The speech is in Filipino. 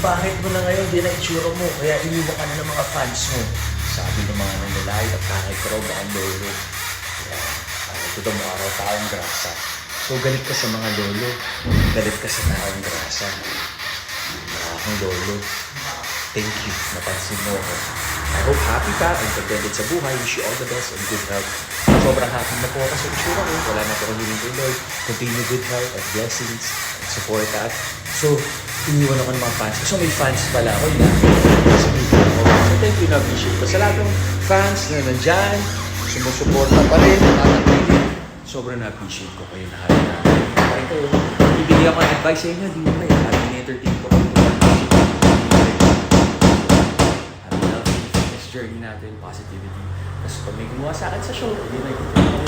bakit mo na ngayon din mo? Kaya iniwan ka na ng mga fans mo. Sabi ng mga nanlalay at kahit ka raw ang lolo. Kaya, uh, ito daw mukha raw taong grasa. So, galit ka sa mga lolo. Galit ka sa taong grasa. Maraming lolo. Thank you. Napansin mo ako. I hope happy ka and contented sa buhay. Wish you all the best and good health. Sobrang happy na po ako sa itsura ko. Wala na po akong hiling kay Lord. Continue good health and blessings and support at So, iniwan ako ng mga fans. So, may fans pala ako na sabihin ako. So, thank you na appreciate ko. Sa lahat ng fans na nandyan, sumusuporta pa rin, nakakatilig. Sobrang na-appreciate ko kayo lahat na. Ito, ibigay ako ng advice sa inyo. Di mo na yun. Habang entertain ko kayo. Love the fitness journey natin, positivity. Tapos pag may gumawa sa akin sa show, yun ay